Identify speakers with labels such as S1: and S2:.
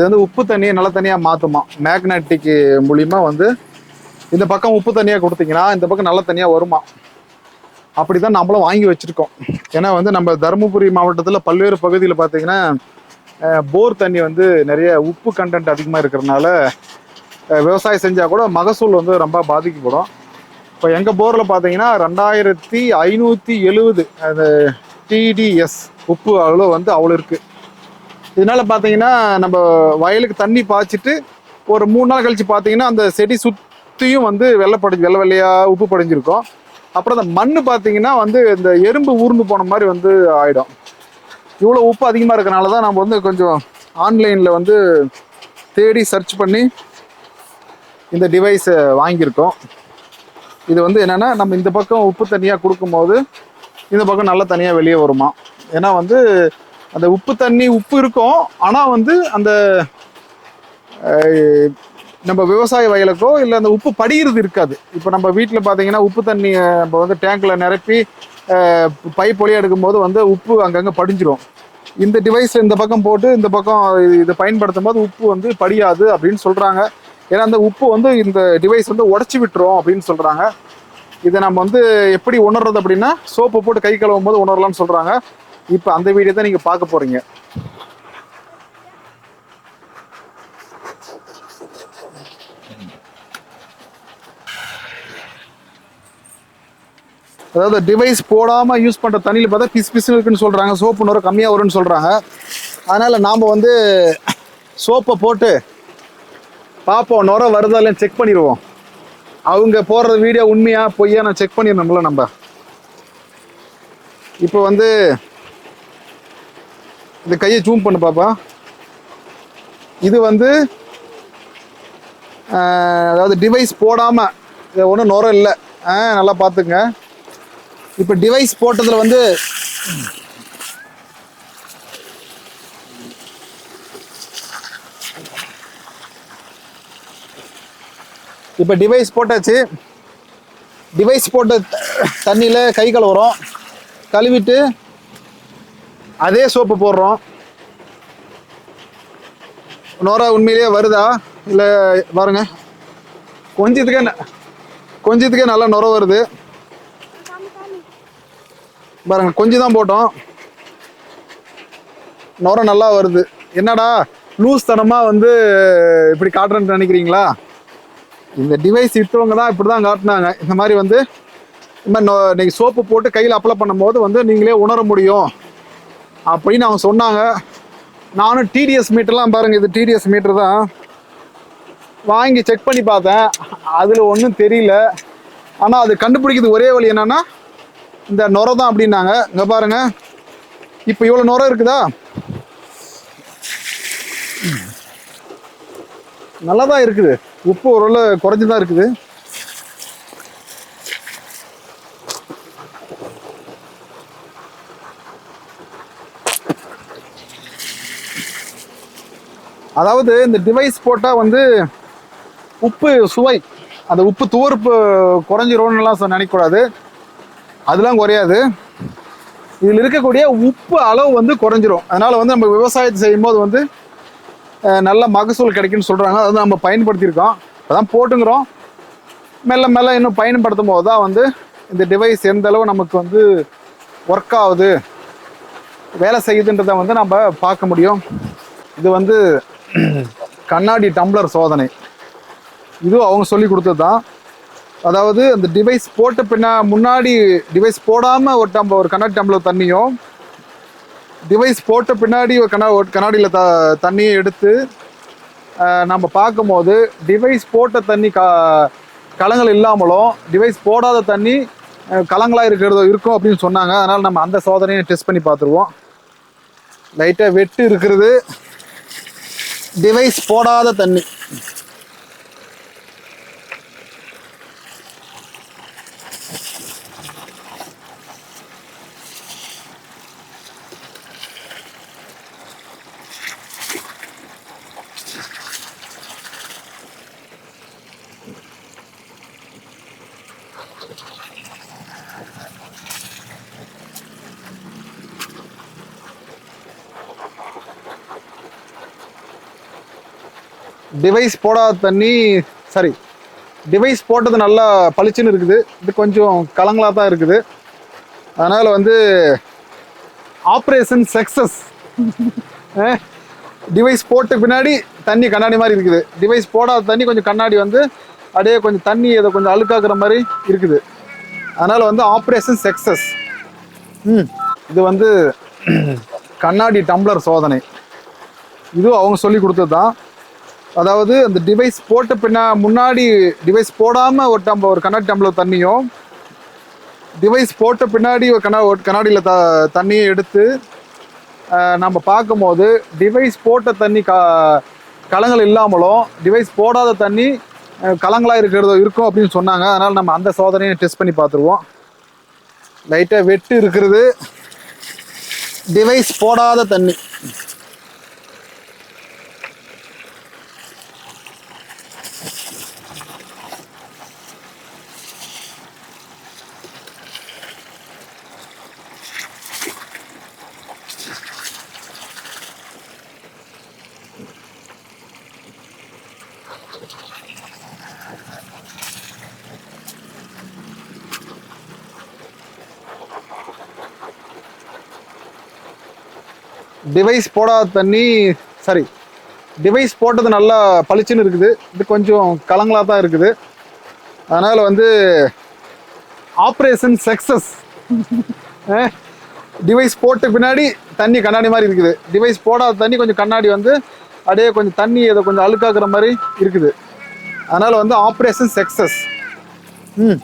S1: இது வந்து உப்பு தண்ணியை நல்ல தண்ணியாக மாற்றுமா மேக்னெட்டிக் மூலிமா வந்து இந்த பக்கம் உப்பு தண்ணியாக கொடுத்தீங்கன்னா இந்த பக்கம் நல்ல தண்ணியாக வருமா? அப்படி தான் நம்மளும் வாங்கி வச்சுருக்கோம். ஏன்னா வந்து நம்ம தருமபுரி மாவட்டத்தில் பல்வேறு பகுதியில் பார்த்தீங்கன்னா போர் தண்ணி வந்து நிறைய உப்பு கண்டென்ட் அதிகமாக இருக்கிறதுனால விவசாயம் செஞ்சால் கூட மகசூல் வந்து ரொம்ப பாதிக்கப்படும். இப்போ எங்கள் போரில் பார்த்தீங்கன்னா ரெண்டாயிரத்தி ஐநூற்றி எழுபது அந்த டிடிஎஸ் உப்பு அளவு வந்து அவ்வளோ இருக்குது இதனால பார்த்தீங்கன்னா நம்ம வயலுக்கு தண்ணி பாய்ச்சிட்டு ஒரு மூணு நாள் கழிச்சு பார்த்தீங்கன்னா அந்த செடி சுற்றியும் வந்து வெள்ளை படி வெள்ளை வெள்ளையாக உப்பு படிஞ்சிருக்கும். அப்புறம் அந்த மண் பார்த்தீங்கன்னா வந்து இந்த எறும்பு ஊர்ந்து போன மாதிரி வந்து ஆயிடும். இவ்வளோ உப்பு அதிகமாக இருக்கனால தான் நம்ம வந்து கொஞ்சம் ஆன்லைனில் வந்து தேடி சர்ச் பண்ணி இந்த டிவைஸை வாங்கியிருக்கோம். இது வந்து என்னென்னா நம்ம இந்த பக்கம் உப்பு தனியாக கொடுக்கும்போது இந்த பக்கம் நல்ல தனியாக வெளியே வருமா. ஏன்னா வந்து அந்த உப்பு தண்ணி உப்பு இருக்கும். ஆனால் வந்து அந்த நம்ம விவசாய வயலுக்கோ இல்லை அந்த உப்பு படிகிறது இருக்காது. இப்போ நம்ம வீட்டில் பார்த்தீங்கன்னா உப்பு தண்ணி நம்ம வந்து டேங்க்கில் நிரப்பி பைப் வழியாக எடுக்கும்போது வந்து உப்பு அங்கங்கே படிஞ்சிரும். இந்த டிவைஸ் இந்த பக்கம் போட்டு இந்த பக்கம் இதை பயன்படுத்தும் போது உப்பு வந்து படியாது அப்படின்னு சொல்கிறாங்க ஏன்னா அந்த உப்பு வந்து இந்த டிவைஸ் வந்து உடச்சி விட்டுரும் அப்படின்னு சொல்கிறாங்க இதை நம்ம வந்து எப்படி உணர்றது அப்படின்னா சோப்பு போட்டு கை கழுவும் போது உணரலாம்னு சொல்கிறாங்க இப்போ அந்த வீடியோ தான் நீங்கள் பார்க்க போகிறீங்க அதாவது டிவைஸ் போடாமல் யூஸ் பண்ணுற தண்ணியில் பார்த்தா பிசு பிசுன்னு இருக்குன்னு சொல்கிறாங்க சோப்பு நுர கம்மியாக வரும்னு சொல்கிறாங்க அதனால் நாம் வந்து சோப்பை போட்டு பார்ப்போம் நுர வருதா இல்லைன்னு செக் பண்ணிடுவோம். அவங்க போடுற வீடியோ உண்மையா பொய்யா நான் செக் பண்ணிடணும்ல நம்ம. இப்போ வந்து இந்த கையை ஜூம் பண்ணு பாப்பா. இது வந்து அதாவது டிவைஸ் போடாமல் இது ஒன்றும் நுரம் இல்லை. ஆ நல்லா பார்த்துங்க இப்போ டிவைஸ் போட்டதில் வந்து இப்போ டிவைஸ் போட்டாச்சு. டிவைஸ் போட்ட தண்ணியில் கை கழுவுறோம். கழுவிட்டு அதே சோப்பு போடுறோம். நோரா உண்மையிலேயே வருதா? இல்லை பாருங்க. கொஞ்சத்துக்கே ந- கொஞ்சத்துக்கே நல்லா நுர வருது. பாருங்க கொஞ்சம் தான் போட்டோம். நுர நல்லா வருது. என்னடா லூஸ் தனமாக வந்து இப்படி காட்டுறேன்னு நினைக்கிறீங்களா? இந்த டிவைஸ் இட்டவங்க தான் இப்படி தான் காட்டினாங்க. இந்த மாதிரி வந்து இந்த மாதிரி நொ- இன்னைக்கு சோப்பு போட்டு கையில் அப்ளை பண்ணும்போது வந்து நீங்களே உணர முடியும். அப்படின்னு அவங்க சொன்னாங்க. நானும் டிடிஎஸ் மீட்டர்லாம் பாருங்க இது டிடிஎஸ் மீட்டர் தான். வாங்கி செக் பண்ணி பார்த்தேன். அதில் ஒன்றும் தெரியல. ஆனால் அது கண்டுபிடிக்கிறது ஒரே வழி என்னென்னா இந்த நுரை தான் அப்படின்னாங்க. இங்கே பாருங்க. இப்போ இவ்வளோ நுரை இருக்குதா? நல்லா தான் இருக்குது. உப்பு ஓரளவு குறைஞ்சி தான் இருக்குது. அதாவது இந்த டிவைஸ் போட்டால் வந்து உப்பு சுவை அந்த உப்பு துவர்ப்பு குறைஞ்சிரும்னுலாம் சொ- நினைக்கக்கூடாது. அதெல்லாம் குறையாது. இதில் இருக்கக்கூடிய உப்பு அளவு வந்து குறைஞ்சிரும். அதனால் வந்து நம்ம விவசாயத்தை செய்யும்போது வந்து நல்ல மகசூல் கிடைக்குன்னு சொல்கிறாங்க அதை நம்ம பயன்படுத்தியிருக்கோம். அதான் போட்டுங்கிறோம். மெல்ல மெல்ல இன்னும் பயன்படுத்தும் போது தான் வந்து இந்த டிவைஸ் எந்த அளவு நமக்கு வந்து ஒர்க் ஆகுது வேலை செய்யுதுன்றதை வந்து நம்ம பார்க்க முடியும். இது வந்து கண்ணாடி டம்ளர் சோதனை. இதுவும் அவங்க சொல்லி கொடுத்தது தான் அதாவது அந்த டிவைஸ் போட்ட பின்னா முன்னாடி டிவைஸ் போடாமல் ஒரு டம்ப ஒரு கண்ணாடி டம்ளர் தண்ணியும் டிவைஸ் போட்ட பின்னாடி ஒரு கண்ணா ஒரு கண்ணாடியில் த தண்ணியை எடுத்து நம்ம பார்க்கும்போது டிவைஸ் போட்ட தண்ணி க கலங்கள் இல்லாமலும் டிவைஸ் போடாத தண்ணி கலங்களாக இருக்கிறதோ இருக்கும் அப்படின்னு சொன்னாங்க. அதனால் நம்ம அந்த சோதனையை டெஸ்ட் பண்ணி பார்த்துருவோம். லைட்டாக வெட்டு இருக்கிறது. டிவைஸ் போடாத தண்ணி. டிவைஸ் போடாத தண்ணி சாரி டிவைஸ் போட்டது நல்லா பளிச்சுன்னு இருக்குது. இது கொஞ்சம் கலங்களாக தான் இருக்குது. அதனால் வந்து ஆப்ரேஷன் சக்ஸஸ் டிவைஸ் போட்ட பின்னாடி தண்ணி கண்ணாடி மாதிரி இருக்குது. டிவைஸ் போடாத தண்ணி கொஞ்சம் கண்ணாடி வந்து அப்படியே கொஞ்சம் தண்ணி அதை கொஞ்சம் அழுக்காக்குற மாதிரி இருக்குது. அதனால் வந்து ஆப்ரேஷன் சக்ஸஸ் ம். இது வந்து கண்ணாடி டம்ளர் சோதனை. இதுவும் அவங்க சொல்லி கொடுத்தது தான். அதாவது அந்த டிவைஸ் போட்ட பின்னா முன்னாடி டிவைஸ் போடாமல் ஒரு டம்ப ஒரு கண்ணாடி டம்ளர் தண்ணியும் டிவைஸ் போட்ட பின்னாடி ஒரு கண்ணா ஒரு கண்ணாடியில் த தண்ணியை எடுத்து நம்ம பார்க்கும்போது டிவைஸ் போட்ட தண்ணி க கலங்கள் இல்லாமலும் டிவைஸ் போடாத தண்ணி கலங்களாக இருக்கிறதோ இருக்கிறது இருக்கும் அப்படின்னு சொன்னாங்க. அதனால் நம்ம அந்த சோதனையை டெஸ்ட் பண்ணி பார்த்துருவோம். லைட்டாக வெட்டு இருக்கிறது. டிவைஸ் போடாத தண்ணி. டிவைஸ் போடாத தண்ணி சாரி டிவைஸ் போட்டது நல்லா பளிச்சுன்னு இருக்குது. இது கொஞ்சம் கலங்களாக தான் இருக்குது. அதனால் வந்து ஆப்ரேஷன் சக்ஸஸ் டிவைஸ் போட்ட பின்னாடி தண்ணி கண்ணாடி மாதிரி இருக்குது. டிவைஸ் போடாத தண்ணி கொஞ்சம் கண்ணாடி வந்து அப்படியே கொஞ்சம் தண்ணி அதை கொஞ்சம் அழுக்காக்குற மாதிரி இருக்குது. அதனால் வந்து ஆப்ரேஷன் சக்ஸஸ் ம்.